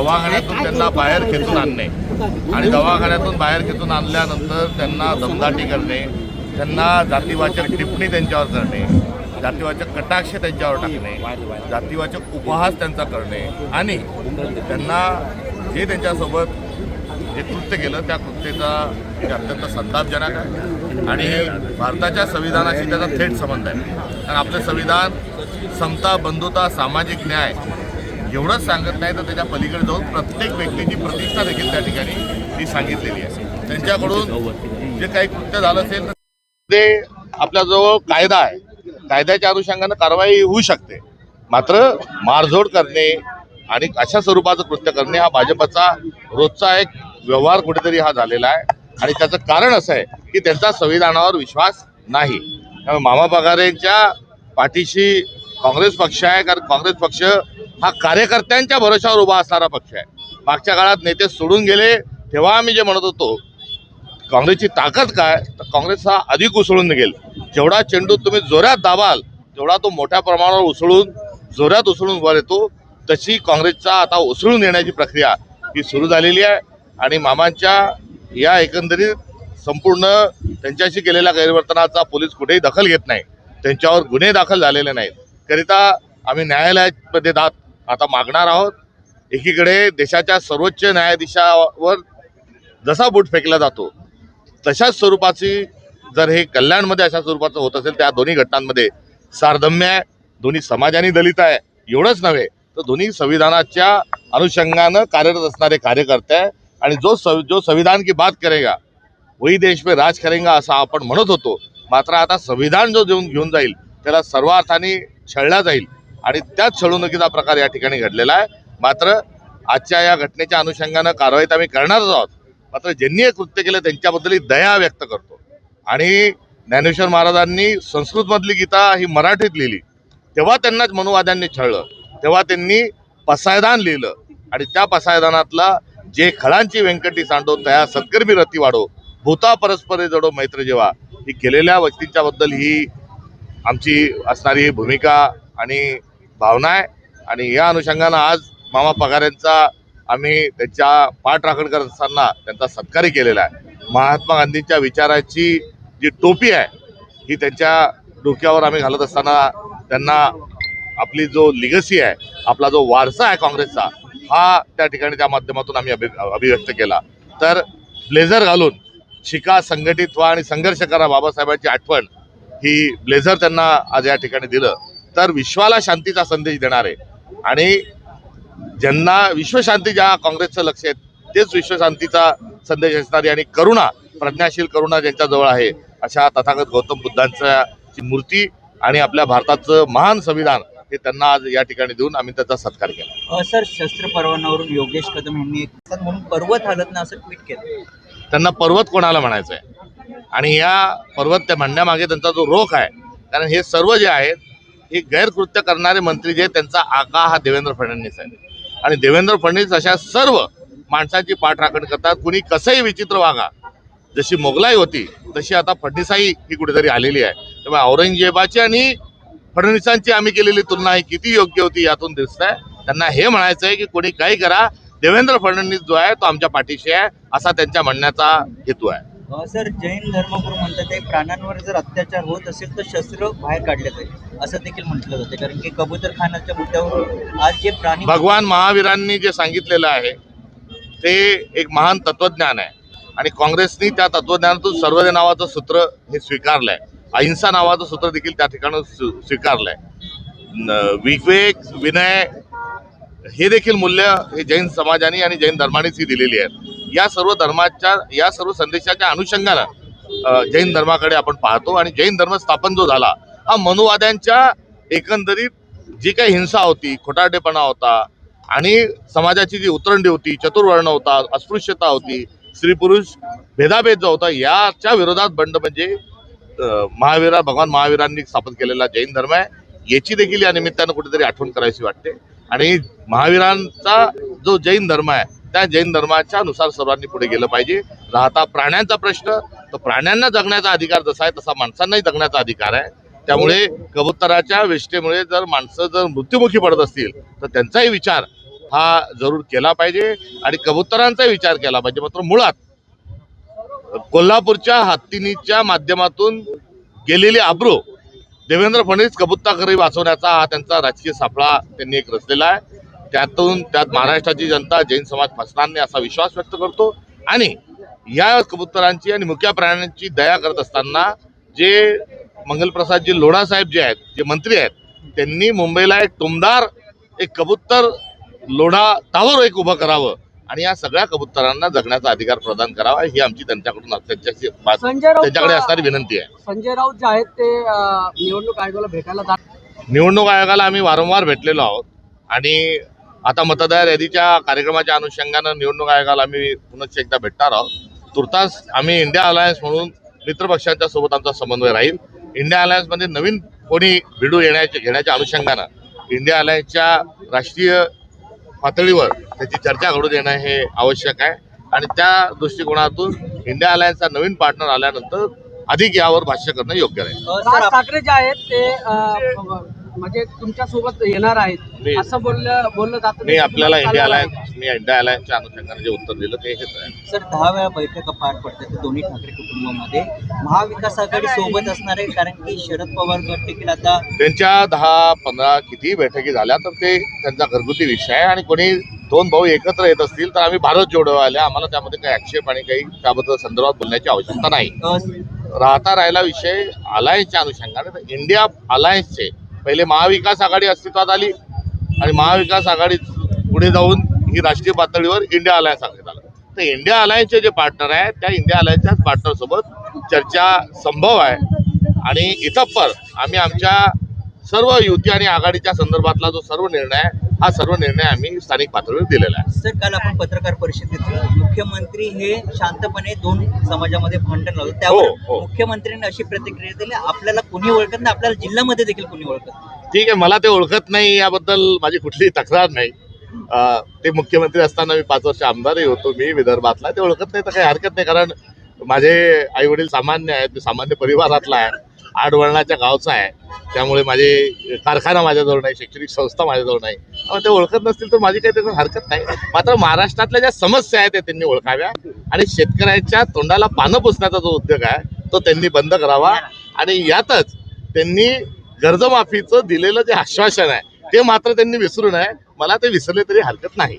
दवाखान्यातून त्यांना बाहेर खेचून आणणे. आणि दवाखान्यातून बाहेर खेचून आणल्यानंतर त्यांना दमदाटी करणे त्यांना जातीवाचक टिप्पणी त्यांच्यावर करणे जातीवाचक कटाक्ष त्यांच्यावर टाकणे जातीवाचक उपहास त्यांचा करणे आणि त्यांना जे त्यांच्यासोबत जे कृत्य केलं त्या कृत्याचा अत्यंत संतापजनक आहे. आणि भारताच्या संविधानाशी त्याचा थेट संबंध आहे. कारण आपलं संविधान समता बंधुता सामाजिक न्याय एवढंच सांगत नाही तर त्याच्या पलीकडे जाऊन प्रत्येक व्यक्तीची प्रतिष्ठा देखील त्या ठिकाणी ती सांगितलेली आहे. त्यांच्याकडून जे काही कृत्य झालं असेल ते आपल्याजवळ कायदा आहे. कायद्याच्या अनुषंगानं कारवाई होऊ शकते. मात्र मारझोड करणे आणि अशा स्वरूपाचं कृत्य करणे हा भाजपचा रोजचा एक व्यवहार कुठेतरी हा झालेला आहे. आणि त्याचं कारण असं आहे की त्यांचा संविधानावर विश्वास नाही. त्यामुळे मामा पगारेंच्या पाठीशी काँग्रेस पक्ष आहे कारण काँग्रेस पक्ष हा कार्यकर्त्यांच्या भरोशावर उभा असणारा पक्ष आहे. मागच्या काळात नेते सोडून गेले तेव्हा आम्ही जे म्हणत होतो काँग्रेसची ताकद काय? तर काँग्रेस हा अधिक उसळून निघेल. जेवढा चेंडू तुम्ही जोरात दाबाल तेवढा तो मोठ्या प्रमाणावर उसळून जोरात उसळून वर येतो. तशी काँग्रेसचा आता उसळून येण्याची प्रक्रिया ही सुरू झालेली आहे. आणि मामांच्या या एकंदरीत संपूर्ण त्यांच्याशी केलेल्या गैरवर्तनाचा पोलीस कुठेही दखल घेत नाही. त्यांच्यावर गुन्हे दाखल झालेले नाहीत. करिता आम्ही न्यायालयामध्ये दात आता मागणार आहोत. एकीकडे देशाच्या सर्वोच्च न्यायाधीशावर जसा बूट फेकला जातो तशाच स्वरूपाची जर हे कल्याणमध्ये अशा स्वरूपाचं होत असेल त्या दोन्ही घटनांमध्ये सारधम्य आहे दोन्ही समाजाने दलित आहे एवढंच नव्हे तर दोन्ही संविधानाच्या अनुषंगानं कार्यरत असणारे कार्यकर्ते आहे आणि जो सव जो संविधान की बात करेगा वही देश पे राज करेगा असं आपण म्हणत होतो. मात्र आता संविधान जो देऊन घेऊन जाईल त्याला सर्व अर्थाने छळला जाईल आणि त्याच छळवणुकीचा प्रकार या ठिकाणी घडलेला आहे. मात्र आजच्या या घटनेच्या अनुषंगानं कारवाई तर आम्ही करणारच आहोत. मात्र ज्यांनी हे कृत्य केलं त्यांच्याबद्दल दया व्यक्त करतो. आणि ज्ञानेश्वर महाराजांनी संस्कृतमधली गीता ही मराठीत लिहिली. तेव्हा त्यांनाच मनुवाद्यांनी छळलं. तेव्हा त्यांनी पसायदान लिहिलं. आणि त्या पसायदानातला जे खळांची व्यंकटी सांडो तया सत्कर्मी रती वाढो भूता परस्परे जडो मैत्र जेव्हा ही केलेल्या व्यक्तींच्याबद्दल ही आमची असणारी भूमिका आणि भावना आहे. आणि या अनुषंगानं आज मामा पगार यांचा आम्ही त्यांच्या पाठराखण करत असताना त्यांचा सत्कारही केलेला आहे. महात्मा गांधींच्या विचाराची जी टोपी आहे ही त्यांच्या डोक्यावर आम्ही घालत असताना त्यांना आपली जो लिगसी आहे आपला जो वारसा आहे काँग्रेसचा हा त्या ठिकाणी त्या माध्यमातून आम्ही अभि अभिव्यक्त केला. तर ब्लेझर घालून शिका संघटित व्हा आणि संघर्ष करा बाबासाहेबांची आठवण ही ब्लेझर त्यांना आज या ठिकाणी दिलं तर विश्वाला शांतीचा संदेश देणार आहे. आणि ज्यांना विश्वशांती ज्या काँग्रेसचं लक्ष आहे तेच विश्वशांतीचा संदेश असणारी आणि करुणा प्रज्ञाशील करुणा ज्यांच्याजवळ आहे अशा तथागत गौतम बुद्धांच्या मूर्ती आणि आपल्या भारताचं महान संविधान हे त्यांना आज या ठिकाणी देऊन आम्ही त्याचा सत्कार केला. सर शस्त्र परवानावरून योगेश कदम यांनी म्हणून पर्वत हालत ना असं ट्विट केलं. त्यांना पर्वत कोणाला म्हणायचं आहे आणि या पर्वत त्या म्हणण्यामागे त्यांचा जो रोख आहे कारण हे सर्व जे आहेत हे गैरकृत्य करणारे मंत्री जे आहेत, त्यांचा आका हा देवेंद्र फडणवीस आहे. आणि देवेंद्र फडणवीस अशा सर्व माणसांची पाठराखण करतात. कुणी कसंही विचित्र वागा जशी मोगलाई होती तशी आता फडणीसाई ही कुठेतरी आलेली आहे. त्यामुळे औरंगजेबाची आणि फडणवीसांची आम्ही केलेली तुलना ही किती योग्य होती यातून दिसत आहे त्यांना हे म्हणायचं आहे की कोणी काही करा देवेंद्र फडणवीस जो आहे तो आमच्या पाठीशी आहे असा त्यांच्या म्हणण्याचा हेतू आहे. सर जैन धर्मगुरू म्हणतात ते प्राण्यांवर जर अत्याचार होत असेल तर शस्त्र बाहेर काढले जाईल असं देखील म्हटलं जाते. कारण की कबूतर खानाच्या मुद्द्यावर आज जे प्राणी भगवान महावीरांनी जे सांगितलेलं आहे ते एक महान तत्वज्ञान आहे. आणि काँग्रेसनी त्या तत्वज्ञानातून सर्वदे नावाचं सूत्र हे स्वीकारलंय. अहिंसा नावाचं सूत्र देखील त्या ठिकाणी स्वी- स्वीकारलंय. विवेक विनय हे देखील मूल्य हे जैन समाजाने आणि जैन धर्मानेच ही दिलेली आहेत. या सर्व धर्माच्या या सर्व संदेशाच्या अनुषंगानं जैन धर्माकडे आपण पाहतो आणि जैन धर्म स्थापन जो झाला हा मनुवाद्यांच्या एकंदरीत जी काही हिंसा होती खोटारडेपणा होता आणि समाजाची जी उतरंडी होती चतुर्वर्ण होता अस्पृश्यता होती स्त्री पुरुष भेदाभेद जो होता याच्या विरोधात बंड म्हणजे महावीरा भगवान महावीरांनी स्थापन केलेला जैन धर्म आहे. याची देखील या निमित्तानं कुठेतरी आठवण करायची वाटते. आणि महावीरांचा जो जैन धर्म आहे त्या जैन धर्माच्या नुसार सर्वांनी पुढे गेलं पाहिजे. राहता प्राण्यांचा प्रश्न तर प्राण्यांना जगण्याचा अधिकार जसा आहे तसा माणसांनाही जगण्याचा अधिकार आहे. त्यामुळे कबुतराच्या वेष्टेमुळे जर माणसं जर मृत्युमुखी पडत असतील तर त्यांचाही विचार हा जरूर केला पाहिजे आणि कबुतरांचा विचार केला पाहिजे. मात्र मुळात कोल्हापूरच्या हत्तीनीच्या माध्यमातून गेलेली आब्रो देवेंद्र फडणवीस कबुत्ताकरी वाचवण्याचा हा त्यांचा राजकीय सापळा त्यांनी एक रचलेला आहे. त्यातून त्यात महाराष्ट्राची जनता जैन समाज फसणार नाही असा विश्वास व्यक्त करतो. आणि या कबुतरांची आणि मुक्या प्राण्यांची दया करत असताना जे मंगलप्रसादजी लोढा साहेब जे आहेत जे मंत्री आहेत त्यांनी मुंबईला एक टोमदार एक कबुतर लोढा टावर एक उभं करावं आणि या सगळ्या कबुतरांना जगण्याचा अधिकार प्रदान करावा ही आमची त्यांच्याकडून त्यांच्याशी त्यांच्याकडे असणारी विनंती आहे. संजय राऊत जे आहेत ते निवडणूक आयोगाला भेटायला निवडणूक आयोगाला आम्ही वारंवार भेटलेलो आहोत आणि आता मतदार यादीच्या कार्यक्रमाच्या अनुषंगानं निवडणूक आयोगाला आम्ही पुनश्च एकदा भेटणार आहोत. तुर्तास आम्ही इंडिया अलायन्स म्हणून मित्रपक्षांच्या सोबत आमचा समन्वय राहील. इंडिया अलायन्समध्ये नवीन कोणी भिडू येण्याच्या घेण्याच्या अनुषंगानं इंडिया अलायन्सच्या राष्ट्रीय पातळीवर त्याची चर्चा घडून येणं हे आवश्यक आहे. आणि त्या दृष्टिकोनातून इंडिया अलायन्सचा नवीन पार्टनर आल्यानंतर अधिक यावर भाष्य करणं योग्य राहील. ठाकरे जे आहेत ते म्हणजे तुमच्यासोबत येणार आहेत. मी- असं बोललं बोललं जातं मी आपल्याला इंडिया. अलायन्स मी इंडिया अलायन्सच्या अनुषंगाने जे उत्तर दिलं ते हेच आहे. सर दहा वेळा बैठका पार पडतात दोन्ही ठाकरे कुटुंबामध्ये. महाविकास आघाडी सोबत असणार आहे कारण की शरद पवार गट देखील आता त्यांच्या दहा पंधरा किती बैठकी झाल्या तर ते त्यांचा घरगुती विषय आहे. आणि कोणी दोन भाऊ एकत्र येत असतील तर आम्ही भारत जोडो आले आम्हाला त्यामध्ये काही आक्षेप आणि काही त्याबद्दल संदर्भात बोलण्याची आवश्यकता नाही. अ, राहता राहिला विषय अलायन्सच्या अनुषंगाने तर इंडिया अलायन्सचे पहिले महाविकास आघाडी अस्तित्वात आली आणि महाविकास आघाडी पुढे जाऊन ही राष्ट्रीय पातळीवर इंडिया अलायन्स सांगण्यात आलं. तर इंडिया अलायन्सचे जे पार्टनर आहेत त्या इंडिया अलायन्सच्याच पार्टनरसोबत चर्चा संभव आहे. आणि इथपर आम्ही आमच्या सर्व युती आणि आघाडीच्या संदर्भातला जो सर्व निर्णय आहे हा सर्व निर्णय आम्ही स्थानिक पातळीवर दिलेला आहे. सर काल आपण पत्रकार परिषदेत मुख्यमंत्री हे शांतपणे दोन समाजामध्ये भांडण लावलं. त्यावर हो, हो. मुख्यमंत्र्यांनी अशी प्रतिक्रिया दिली. आपल्याला कोणी ओळखत नाही आपल्याला जिल्ह्यामध्ये देखील कोणी ओळखत नाही. ठीक आहे मला ते ओळखत नाही याबद्दल माझी कुठलीही तक्रार नाही. अं, ते मुख्यमंत्री असताना मी पाच वर्ष आमदारही होतो मी विदर्भातला ते ओळखत नाही तर काही हरकत नाही कारण माझे आई वडील सामान्य आहेत मी सामान्य परिवारातला आहे. आडवळणाच्या गावचा आहे. त्यामुळे माझे कारखाना माझ्याजवळ नाही शैक्षणिक संस्था माझ्याजवळ नाही. ते ओळखत नसतील तर माझी काही त्याच्यात हरकत नाही. मात्र महाराष्ट्रातल्या ज्या समस्या आहेत त्या त्यांनी ओळखाव्या. आणि शेतकऱ्यांच्या तोंडाला पानं पुसण्याचा जो उद्योग आहे तो त्यांनी बंद करावा. आणि यातच त्यांनी कर्जमाफीचं दिलेलं जे आश्वासन आहे ते मात्र त्यांनी विसरू नये. मला ते विसरले तरी हरकत नाही.